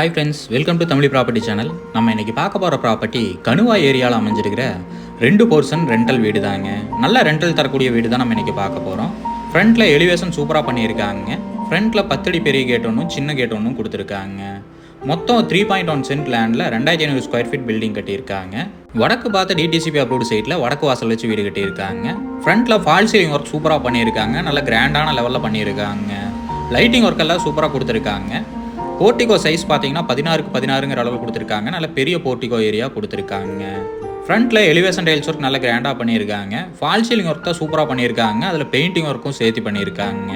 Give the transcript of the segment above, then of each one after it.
Hi friends welcome to Tamil property channel நம்ம இன்னைக்கு பார்க்க போகிற ப்ராப்பர்ட்டி கணுவா ஏரியாவில் அமைஞ்சிருக்கிற ரெண்டு போர்ஷன் ரெண்டல் வீடு தாங்க நல்ல ரெண்டல் தரக்கூடிய வீடு தான் நம்ம இன்றைக்கி பார்க்க போகிறோம் ஃப்ரண்ட்டில் எலிவேஷன் சூப்பராக பண்ணியிருக்காங்க. ஃப்ரண்ட்டில் பத்தடி பெரிய கேட் ஒன்றும் சின்ன கேட் ஒன்றும் கொடுத்துருக்காங்க. மொத்தம் த்ரீ பாயிண்ட் ஒன் சென்ட் லேண்டில் ரெண்டாயிரத்தி ஐநூறு ஸ்கொயர் ஃபீட் பில்டிங் கட்டியிருக்காங்க. வடக்கு பார்த்த டிடிசிபி அப்ரூவ்டு சைட்டில் வடக்கு வாசல் வச்சு வீடு கட்டியிருக்காங்க. ஃப்ரண்ட்டில் ஃபால் சீலிங் ஒர்க் சூப்பராக பண்ணியிருக்காங்க. நல்ல கிராண்டான லெவலில் பண்ணியிருக்காங்க. லைட்டிங் ஒர்க் எல்லாம் சூப்பராக கொடுத்துருக்காங்க. போர்ட்டிகோ சைஸ் பார்த்தீங்கன்னா பதினாறுக்கு பதினாறுங்கிற அளவு கொடுத்துருக்காங்க. நல்ல பெரிய போர்ட்டிகோ ஏரியா கொடுத்துருக்காங்க. ஃப்ரண்ட்டில் எலிவேஷன் டைல்ஸ் ஒர்க் நல்ல கிராண்டாக பண்ணியிருக்காங்க. ஃபால் சீலிங் ஒர்க் தான் சூப்பராக பண்ணியிருக்காங்க. அதில் பெயிண்டிங் ஒர்க்கும் சேர்த்து பண்ணியிருக்காங்க.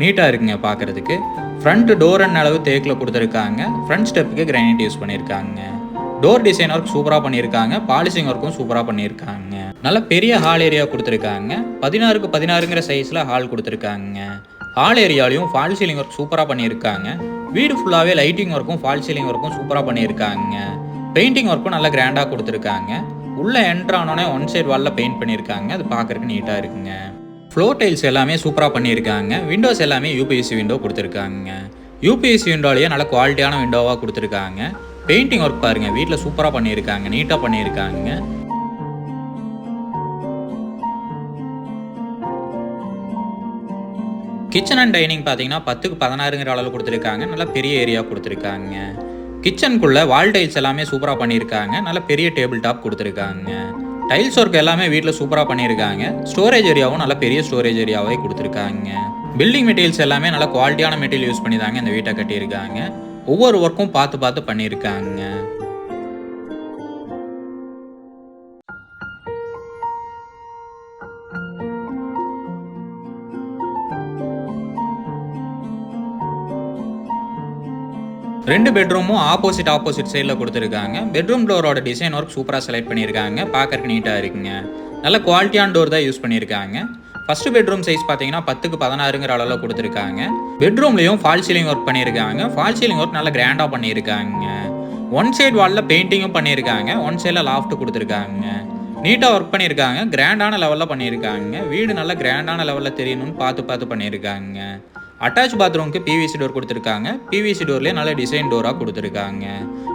நீட்டாக இருக்குங்க பார்க்குறதுக்கு. ஃப்ரண்ட் டோர் அண்ட் அளவு தேக்கில் கொடுத்துருக்காங்க. ஃப்ரண்ட் ஸ்டெப்புக்கு கிரானைட் யூஸ் பண்ணியிருக்காங்க. டோர் டிசைன் ஒர்க் சூப்பராக பண்ணியிருக்காங்க. பாலிசிங் ஒர்க்கும் சூப்பராக பண்ணியிருக்காங்க. நல்ல பெரிய ஹால் ஏரியா கொடுத்துருக்காங்க. பதினாறுக்கு பதினாறுங்கிற சைஸில் ஹால் கொடுத்துருக்காங்க. ஹால் ஏரியாலையும் ஃபால் சீலிங் ஒர்க் சூப்பராக பண்ணியிருக்காங்க. வீடு ஃபுல்லாகவே லைட்டிங் ஒர்க்கும் ஃபால் சீலிங் ஒர்க்கும் சூப்பராக பண்ணியிருக்காங்க. பெயிண்டிங் ஒர்க்கும் நல்லா கிராண்டாக கொடுத்துருக்காங்க. உள்ளே என்ட்ரானோடனே ஒன் சைடு வாலில் பெயிண்ட் பண்ணியிருக்காங்க. அது பார்க்குறதுக்கு நீட்டாக இருக்குங்க. ஃப்ளோர் டைல்ஸ் எல்லாமே சூப்பராக பண்ணியிருக்காங்க. விண்டோஸ் எல்லாமே யூபிஎஸ்சி விண்டோ கொடுத்துருக்காங்க. யூபிஎஸ்சி விண்டோலேயே நல்ல குவாலிட்டியான விண்டோவாக கொடுத்துருக்காங்க. பெயிண்டிங் ஒர்க் பாருங்கள் வீட்டில் சூப்பராக பண்ணியிருக்காங்க நீட்டாக பண்ணியிருக்காங்க. கிச்சன் அண்ட் டைனிங் பார்த்தீங்கன்னா பத்துக்கு பதினாறுங்கிற அளவு கொடுத்துருக்காங்க. நல்ல பெரிய ஏரியா கொடுத்துருக்காங்க. கிச்சனுக்குள்ளே வால் டைல்ஸ் எல்லாமே சூப்பராக பண்ணியிருக்காங்க. நல்ல பெரிய டேபிள் டாப் கொடுத்துருக்காங்க. டைல்ஸ் ஒர்க் எல்லாமே வீட்டில் சூப்பராக பண்ணியிருக்காங்க. ஸ்டோரேஜ் ஏரியாவும் நல்ல பெரிய ஸ்டோரேஜ் ஏரியாவே கொடுத்துருக்காங்க. பில்டிங் மெட்டீரியல்ஸ் எல்லாமே நல்ல குவாலிட்டியான மெட்டீரியல் யூஸ் பண்ணி தாங்க இந்த வீட்டை கட்டியிருக்காங்க. ஒவ்வொரு ஒர்க்கும் பார்த்து பார்த்து பண்ணியிருக்காங்க. ரெண்டு பெட்ரூமும் ஆப்போசிட் ஆப்போசிட் சைடில் கொடுத்துருக்காங்க. பெட்ரூம் டோரோட டிசைன் ஒர்க் சூப்பராக செலக்ட் பண்ணியிருக்காங்க. பார்க்கறக்கு நீட்டாக இருக்குங்க. நல்ல குவாலிட்டியான டோர் தான் யூஸ் பண்ணியிருக்காங்க. ஃபர்ஸ்ட் பெட்ரூம் சைஸ் பார்த்தீங்கன்னா பத்துக்கு பதினாறுங்கிற அளவில் கொடுத்துருக்காங்க. பெட்ரூம்லேயும் ஃபால் சீலிங் ஒர்க் பண்ணியிருக்காங்க. ஃபால் சீலிங் ஒர்க் நல்லா கிராண்டாக பண்ணியிருக்காங்க. ஒன் சைடு வாலில் பெயிண்டிங்கும் பண்ணியிருக்காங்க. ஒன் சைடில் லாஃப்ட் கொடுத்துருக்காங்க. நீட்டாக ஒர்க் பண்ணியிருக்காங்க. கிராண்டான லெவலில் பண்ணியிருக்காங்க. வீடு நல்லா கிராண்டான லெவலில் தெரியணும்னு பார்த்து பார்த்து பண்ணியிருக்காங்க. அட்டாச் பாத்ரூம்க்கு பிவிசி டோர் கொடுத்துருக்காங்க. பிவிசி டோர்லேயே நல்ல டிசைன் டோராக கொடுத்துருக்காங்க.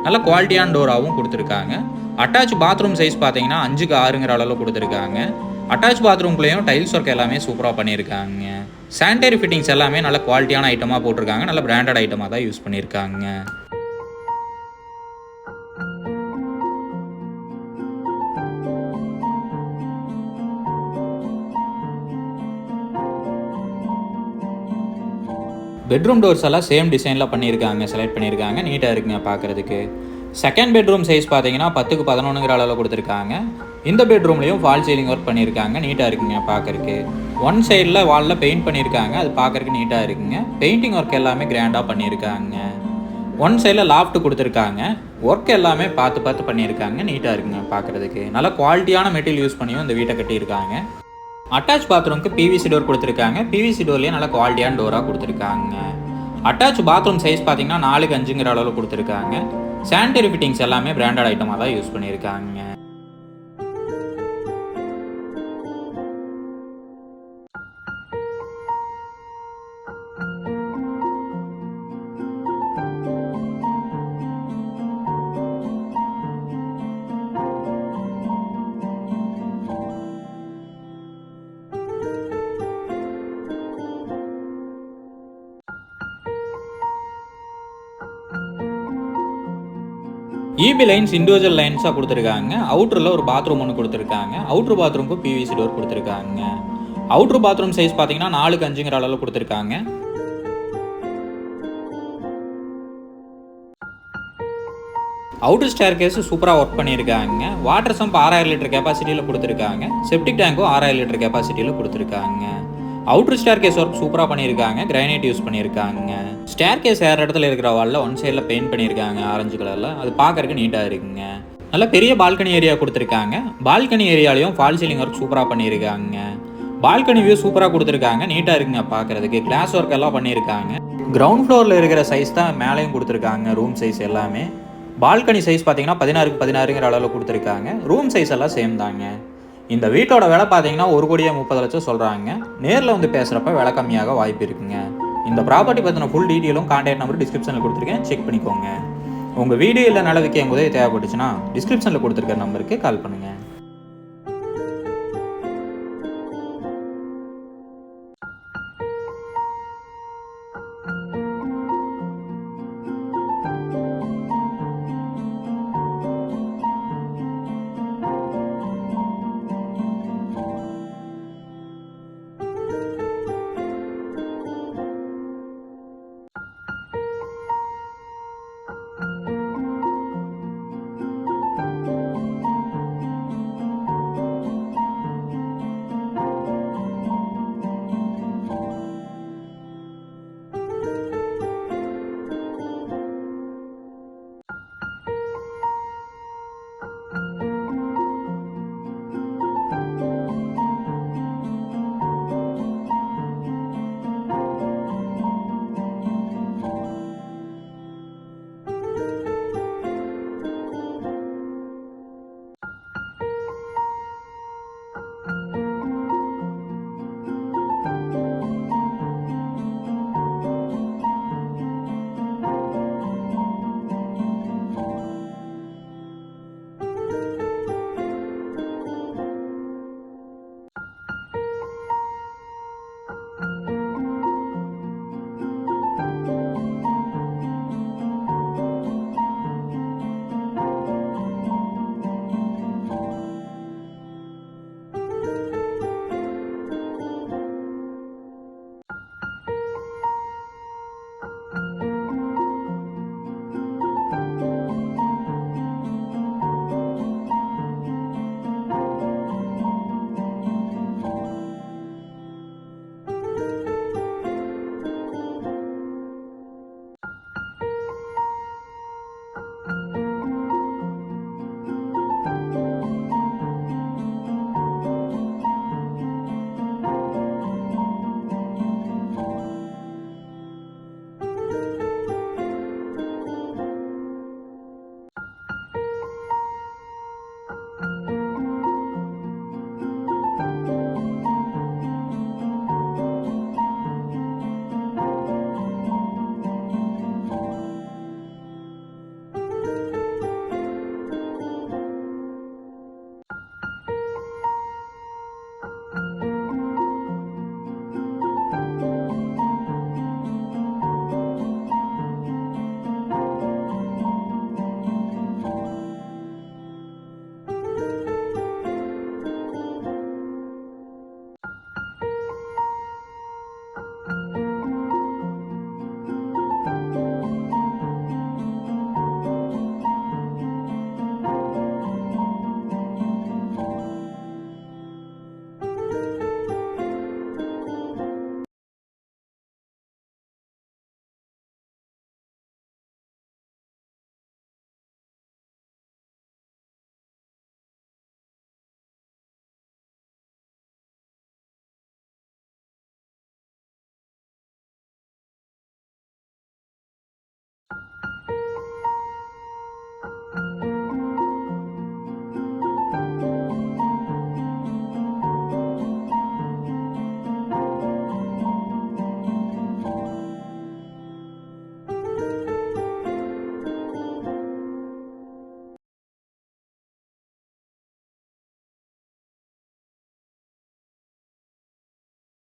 நல்ல குவாலிட்டியான டோராகவும் கொடுத்துருக்காங்க. அட்டாச் பாத்ரூம் சைஸ் பார்த்தீங்கன்னா அஞ்சுக்கு ஆறுங்கிற அளவில் கொடுத்துருக்காங்க. அட்டாச் பாத்ரூம்குள்ளேயும் டைல்ஸ் ஒர்க் எல்லாமே சூப்பராக பண்ணியிருக்காங்க. சானிடரி ஃபிட்டிங்ஸ் எல்லாமே நல்ல குவாலிட்டியான ஐட்டமாக போட்டிருக்காங்க. நல்ல பிராண்டட் ஐட்டமாக தான் யூஸ் பண்ணியிருக்காங்க. பெட்ரூம் டோர்ஸ் எல்லாம் சேம் டிசைனில் பண்ணியிருக்காங்க செலக்ட் பண்ணியிருக்காங்க நீட்டாக இருக்குங்க பார்க்குறதுக்கு செகண்ட் பெட்ரூம் சைஸ் பார்த்தீங்கன்னா பத்துக்கு பதினொன்றுங்கிற அளவில் கொடுத்துருக்காங்க. இந்த பெட்ரூம்லேயும் ஃபால் சீலிங் ஒர்க் பண்ணியிருக்காங்க நீட்டாக இருக்குங்க பார்க்குறதுக்கு ஒன் சைடில் வாலில் பெயிண்ட் பண்ணியிருக்காங்க அது பார்க்குறதுக்கு நீட்டாக இருக்குங்க. பெயிண்டிங் ஒர்க் எல்லாமே கிராண்டாக பண்ணியிருக்காங்க. ஒன் சைடில் லாஃப்ட் கொடுத்துருக்காங்க ஒர்க் எல்லாமே பார்த்து பார்த்து பண்ணியிருக்காங்க நீட்டாக இருக்குங்க பார்க்குறதுக்கு நல்ல குவாலிட்டியான மெட்டீரியல் யூஸ் பண்ணியும் இந்த வீட்டை கட்டியிருக்காங்க. அட்டாச் பாத்ரூம்க்கு பிவிசி டோர் கொடுத்துருக்காங்க. பிவிசி டோர்லேயே நல்ல குவாலிட்டியான டோராக கொடுத்துருக்காங்க. அட்டாச் பாத்ரூம் சைஸ் பார்த்தீங்கன்னா நாலுக்கு அஞ்சுங்கிற அளவில் கொடுத்துருக்காங்க. சானிடரி ஃபிட்டிங்ஸ் எல்லாமே பிராண்டட் ஐட்டமாக தான் யூஸ் பண்ணியிருக்காங்க. இபி லைன்ஸ் இண்டிவிஜுவல் லைன்ஸாக கொடுத்துருக்காங்க. அவுட்டரில் ஒரு பாத்ரூம் ஒன்று கொடுத்துருக்காங்க. அவுட்ரு பாத்ரூம்க்கு பிவிசி டோர் கொடுத்துருக்காங்க. அவுட்ரு பாத்ரூம் சைஸ் பார்த்தீங்கன்னா நாலுக்கு அஞ்சுங்கிற அளவில் கொடுத்துருக்காங்க. அவுட்டர் ஸ்டேர் கேஸ் சூப்பராக ஒர்க் பண்ணியிருக்காங்க. வாட்டர் சம்ப் ஆறாயிரம் லிட்டர் கெப்பாசிட்டியில் கொடுத்துருக்காங்க. செப்டிக் டேங்க்கும் ஆறாயிரம் லிட்டர் கெப்பாசிட்டியில் கொடுத்துருக்காங்க. அவுட்ரு ஸ்டேர் கேஸ் ஒர்க் சூப்பராக பண்ணியிருக்காங்க கிரைனைட் யூஸ் பண்ணியிருக்காங்க. ஸ்டேர் கேஸ் ஏற இடத்துல இருக்கிற வாலில் ஒன் சைடில் பெயிண்ட் பண்ணியிருக்காங்க ஆரஞ்சு கலரில் அது பார்க்கறதுக்கு நீட்டாக இருக்குங்க. நல்ல பெரிய பால்கனி ஏரியா கொடுத்துருக்காங்க. பால்கனி ஏரியாலையும் ஃபால் சீலிங் ஒர்க் சூப்பராக பண்ணியிருக்காங்க. பால்கனி வியூ சூப்பராக கொடுத்துருக்காங்க நீட்டாக இருக்குங்க பார்க்கறதுக்கு. கிளாஸ் ஒர்க் எல்லாம் பண்ணியிருக்காங்க. கிரவுண்ட் ஃப்ளோரில் இருக்கிற சைஸ் தான் மேலேயும் கொடுத்துருக்காங்க ரூம் சைஸ் எல்லாமே. பால்கனி சைஸ் பார்த்தீங்கன்னா பதினாறுக்கு பதினாறுங்கிற அளவில் கொடுத்துருக்காங்க. ரூம் சைஸ் எல்லாம் சேம் தாங்க. இந்த வீட்டோட விலை பார்த்தீங்கன்னா ஒரு கோடியே முப்பது லட்சம் சொல்கிறாங்க நேரில் வந்து பேசுகிறப்ப விலை கம்மியாக வாய்ப்பு இருக்குங்க. இந்த ப்ராப்பர்ட்டி பற்றின ஃபுல் டீட்டெயிலும் கான்டாக்ட் நம்பர் டிஸ்கிரிப்ஷனில் கொடுத்துருக்கேன். செக் பண்ணிக்கோங்க. உங்கள் வீடு இல்லை நில எங்கள் உதவி தேவைப்பட்டுச்சுன்னா டிஸ்கிரிப்ஷனில் கொடுத்துருக்க நம்பருக்கு கால் பண்ணுங்கள்